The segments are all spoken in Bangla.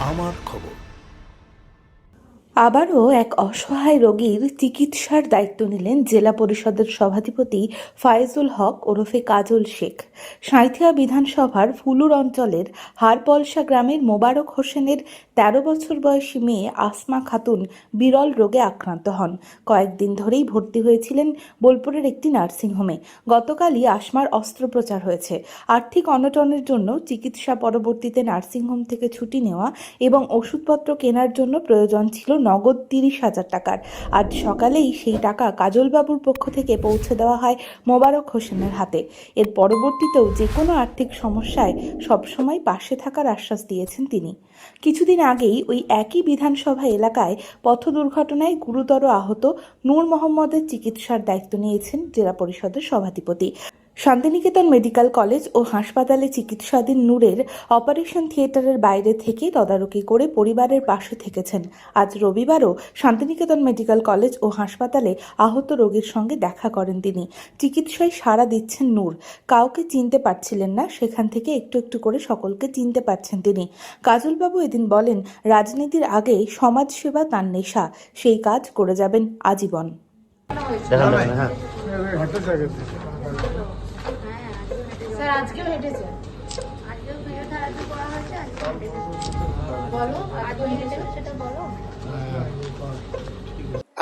আমার খবর। আবারও এক অসহায় রোগীর চিকিৎসার দায়িত্ব নিলেন জেলা পরিষদের সভাধিপতি ফায়েজুল হক ওরফে কাজল শেখ। সাঁইথিয়া বিধানসভার ফুলুর অঞ্চলের হারপলসা গ্রামের মোবারক হোসেনের তেরো বছর বয়সী মেয়ে আসমা খাতুন বিরল রোগে আক্রান্ত হন। কয়েকদিন ধরেই ভর্তি হয়েছিলেন বোলপুরের একটি নার্সিংহোমে। গতকালই আসমার অস্ত্রোপচার হয়েছে। আর্থিক অনটনের জন্য চিকিৎসা পরবর্তীতে নার্সিংহোম থেকে ছুটি নেওয়া এবং ওষুধপত্র কেনার জন্য প্রয়োজন ছিল নগদ তিরিশ হাজার টাকার। আজ সকালেই সেই টাকা কাজলবাবুর পক্ষ থেকে পৌঁছে দেওয়া হয় মোবারক হোসেনের হাতে। এর পরবর্তীতেও যে কোনো আর্থিক সমস্যায় সবসময় পাশে থাকার আশ্বাস দিয়েছেন তিনি। কিছুদিন আগেই ওই একই বিধানসভা এলাকায় পথ দুর্ঘটনায় গুরুতর আহত নূর মোহাম্মদের চিকিৎসার দায়িত্ব নিয়েছেন জেলা পরিষদের সভাধিপতি। শান্তিনিকেতন মেডিকেল কলেজ ও হাসপাতালে চিকিৎসাধীন নূরের অপারেশন থিয়েটারের বাইরে থেকে তদারকি করে পরিবারের পাশে থেকেছেন। আজ রবিবারও শান্তিনিকেতন মেডিকেল কলেজ ও হাসপাতালে আহত রোগীর সঙ্গে দেখা করেন তিনি। চিকিৎসায় সাড়া দিচ্ছেন নূর। কাউকে চিনতে পারছিলেন না সেখান থেকে একটু একটু করে সকলকে চিনতে পারছেন তিনি। কাজলবাবু এদিন বলেন রাজনীতির আগে সমাজসেবা তার নেশা সেই কাজ করে যাবেন আজীবন। দেখান দেখান হ্যাঁ আজকেও হেঁটেছে।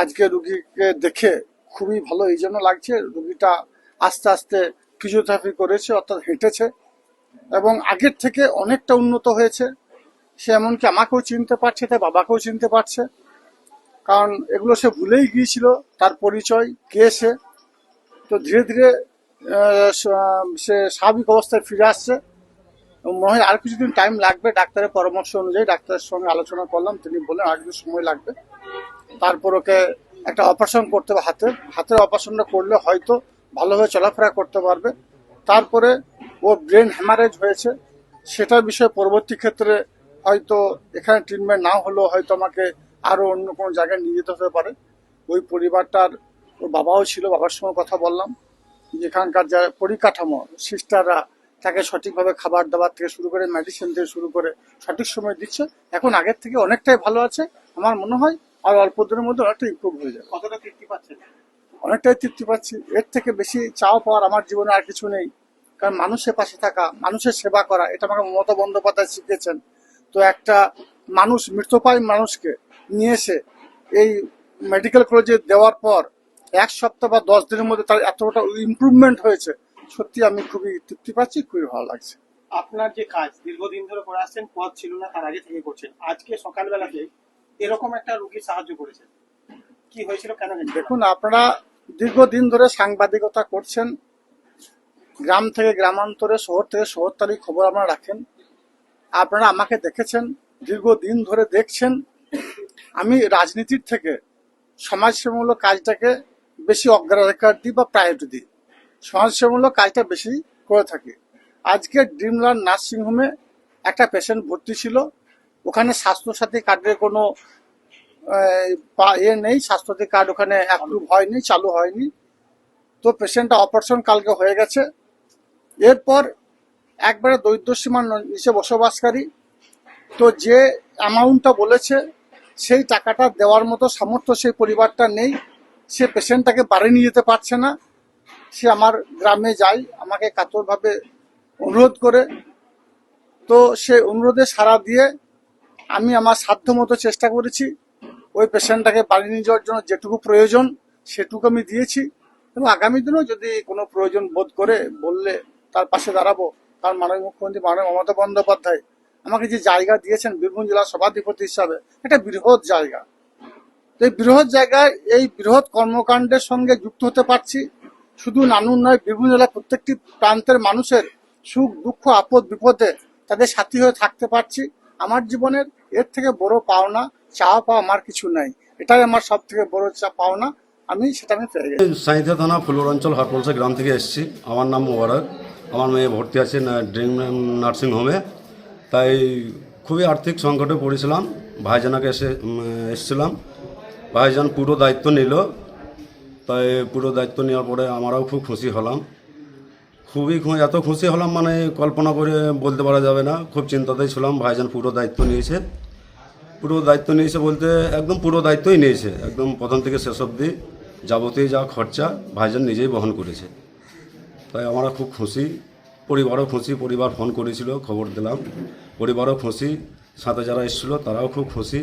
আজকে রুগীকে দেখে খুবই ভালো এই জন্য লাগছে রুগীটা আস্তে আস্তে ফিজিওথেরাপি করেছে অর্থাৎ হেঁটেছে এবং আগের থেকে অনেকটা উন্নত হয়েছে। সে এমনকি আমাকেও চিনতে পারছে তার বাবাকেও চিনতে পারছে। কারণ এগুলো সে ভুলেই গিয়েছিল তার পরিচয় কে সে। তো ধীরে ধীরে স- স্বাভাবিক অবস্থায় ফিরে আসছে। মনে হয় আর কিছুদিন টাইম লাগবে ডাক্তারের পরামর্শ অনুযায়ী ডাক্তারের সঙ্গে আলোচনা করলাম। তিনি বললেন আর কিছু সময় লাগবে। তারপর ওকে একটা অপারেশন করতে হবে হাতের হাতের অপারেশনটা করলে হয়তো ভালোভাবে চলাফেরা করতে পারবে। তারপরে ওর ব্রেন হ্যামারেজ হয়েছে। সেটার বিষয়ে পরবর্তী ক্ষেত্রে হয়তো এখানে ট্রিটমেন্ট না হলেও হয়তো আমাকে আরও অন্য কোনো জায়গায় নিয়ে যেতে হতে পারে। ওই পরিবারটার ওর বাবাও ছিল, বাবার সঙ্গে কথা বললাম। যেখানকার যা পরিকাঠামো সিস্টাররা তাকে সঠিকভাবে খাবার দাবার থেকে শুরু করে মেডিসিন থেকে শুরু করে সঠিক সময় দিচ্ছে। এখন আগের থেকে অনেকটাই ভালো আছে। আমার মনে হয় আর অল্প দিনের মধ্যে অনেকটা ইমপ্রুভ হয়ে যাবে। কতটা তৃপ্তি পাচ্ছেন অনেকটাই তৃপ্তি পাচ্ছি। এর থেকে বেশি চাওয়া পাওয়ার আমার জীবনে আর কিছু নেই। কারণ মানুষের পাশে থাকা মানুষের সেবা করা এটা আমাকে মমতা বন্দ্যোপাধ্যায় শিখিয়েছেন। তো একটা মানুষ মৃতপায় মানুষকে নিয়ে এসে এই মেডিকেল কলেজে দেওয়ার পর এক সপ্তাহ বা দশ দিনের মধ্যে তার এতটা ইমপ্রুভমেন্ট হয়েছে সত্যি আমি খুবই তৃপ্তি পাচ্ছি খুবই ভালো লাগছে। আপনার যে কাজ দীর্ঘদিন ধরে করে আসছেন পথ ছিল না তার আগে থেকে করছেন। আজকে সকালবেলাতে এরকম একটা রুগী সাহায্য করেছেন। কি হয়েছিল কেন দেখুন আপনারা দীর্ঘদিন ধরে সাংবাদিকতা করছেন গ্রাম থেকে গ্রামান্তরে শহর থেকে শহরতালি খবর আপনারা রাখেন আপনারা আমাকে দেখেছেন দীর্ঘদিন ধরে দেখছেন। আমি রাজনীতির থেকে সমাজসেবামূলক কাজটাকে বেশি অগ্রাধিকার দিই বা প্রায়োরিটি দিই সমাজসেবামূলক কাজটা বেশি করে থাকি। আজকে ড্রিমল্যান্ড নার্সিংহোমে একটা পেশেন্ট ভর্তি ছিল। ওখানে স্বাস্থ্যসাথী কার্ডের কোনো এ নেই। স্বাস্থ্যসাথী কার্ড ওখানে অ্যাপ্রুভ হয়নি, চালু হয়নি। তো পেশেন্টটা অপারেশন কালকে হয়ে গেছে। এরপর একবারে দরিদ্র সীমার নিচে বসবাসকারী। তো যে অ্যামাউন্টটা বলেছে, সেই টাকাটা দেওয়ার মতো সামর্থ্য সেই পরিবারটা নেই। সে পেশেন্টটাকে বাড়ি নিয়ে যেতে পারছে না। সে আমার গ্রামে যায়, আমাকে কাতরভাবে অনুরোধ করে। তো সে অনুরোধে সাড়া দিয়ে আমি আমার সাধ্য মতো চেষ্টা করেছি, ওই পেশেন্টটাকে বাড়ি নিয়ে যাওয়ার জন্য যেটুকু প্রয়োজন সেটুকু আমি দিয়েছি এবং আগামী দিনেও যদি কোনো প্রয়োজন বোধ করে, বললে তার পাশে দাঁড়াবো। কারণ মাননীয় মুখ্যমন্ত্রী মাননীয় মমতা বন্দ্যোপাধ্যায় আমাকে যে জায়গা দিয়েছেন, বীরভূম জেলার সভাধিপতি হিসাবে একটা বৃহৎ জায়গা। তো এই বৃহৎ জায়গায় এই বৃহৎ কর্মকাণ্ডের সঙ্গে যুক্ত হতে পারছি। শুধু নানুর নয়, বিভিন্ন জেলার প্রত্যেকটি প্রান্তের মানুষের সুখ, দুঃখ, আপদ, বিপদে তাদের সাথী হয়ে থাকতে পারছি। আমার জীবনের এর থেকে বড় পাওনা, চাওয়া পাওয়া আমার কিছু নাই। এটাই আমার সব থেকে বড় চা পাওনা। আমি সেটা আমি পেয়ে গেছি। সাঁইথিয়া থানা ফুলুর অঞ্চল হারপলসা গ্রাম থেকে এসেছি। আমার নাম মোবারক। আমার মেয়ে ভর্তি আছে ড্রিম নার্সিং হোমে। তাই খুবই আর্থিক সংকটে পড়েছিলাম। ভাইজানাকে এসে এসেছিলাম। ভাইজান পুরো দায়িত্ব নিল। তাই পুরো দায়িত্ব নেওয়ার পরে আমরাও খুব খুশি হলাম। খুবই এত খুশি হলাম মানে কল্পনা করে বলতে পারা যাবে না। খুব চিন্তাতেই ছিলাম ভাইজান পুরো দায়িত্ব নিয়েছে। পুরো দায়িত্ব নিয়েছে বলতে একদম পুরো দায়িত্বই নিয়েছে। একদম প্রথম থেকে শেষ অবধি যাবতীয় যা খরচা ভাইজান নিজেই বহন করেছে। তাই আমরা খুব খুশি। পরিবারও খুশি, পরিবার ফোন করেছিল, খবর দিলাম। পরিবারও খুশি, সাথে যারা এসেছিল তারাও খুব খুশি।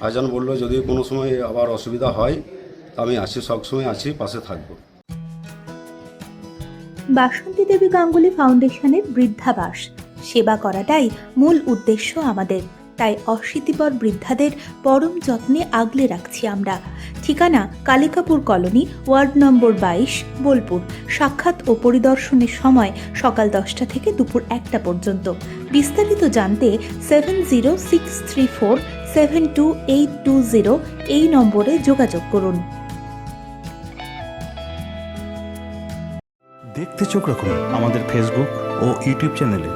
ভাইজান বলল, যদি কোনো সময় আবার অসুবিধা হয় আমি আছি সবসময় আছি পাশে থাকব। বাসন্তী দেবী গাঙ্গুলি ফাউন্ডেশনের বৃদ্ধাবাস সেবা করাটাই মূল উদ্দেশ্য আমাদের। তাই অশীতিপর বৃদ্ধাদের পরম যত্নে আগলে রাখছি আমরা। ঠিকানা কালিকাপুর কলোনি, ওয়ার্ড নম্বর বাইশ, বোলপুর। সাক্ষাৎ ও পরিদর্শনের সময় সকাল দশটা থেকে দুপুর একটা পর্যন্ত। বিস্তারিত জানতে seven zero six three four seven two eight two zero এই নম্বরে যোগাযোগ করুন। দেখতে চোখ রাখুন আমাদের ফেসবুক ও ইউটিউব চ্যানেলে